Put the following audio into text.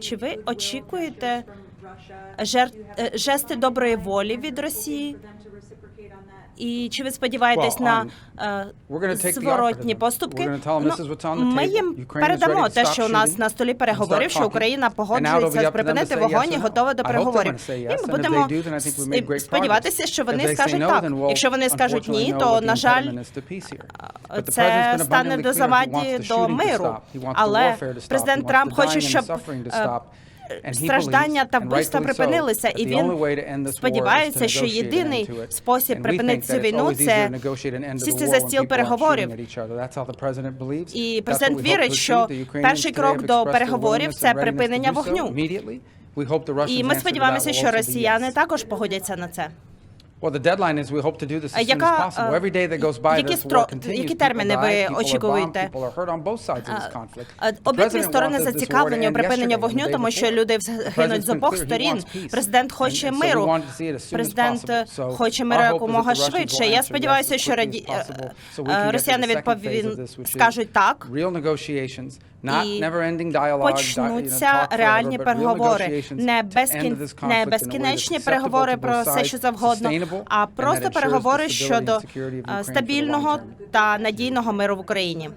Чи ви очікуєте е, жести доброї волі від Росії? І чи ви сподіваєтесь Well, на um, е, to зворотні поступки? Ну, Ми їм передамо те, що у нас на столі переговорів, start що. Україна погоджується припинити вогонь і готова до переговорів. І ми будемо сподіватися, що вони скажуть так. Якщо вони скажуть ні, то на жаль, це стане до заваді до миру. Але президент Трамп хоче, щоб е, страждання та вбивства припинилися, і він сподівається, що єдиний спосіб припинити цю війну це сісти за стіл переговорів. І президент вірить, що перший крок до переговорів це припинення вогню. І ми сподіваємося, що росіяни також погодяться на це. Well, the deadline is we hope to do this as soon as Яка, possible. е, Every day that goes by, які this стро- які терміни ви очікуєте? Е, Обидві сторони зацікавлені у припиненні вогню, тому що люди гинуть з обох сторін. Президент хоче миру. Президент хоче миру якомога швидше. Я сподіваюся, що раді... е, росіяни відповім скажуть так. І почнуться реальні переговори, не, безкін... не безкінечні переговори про все, що завгодно, а просто переговори щодо е, стабільного та надійного миру в Україні.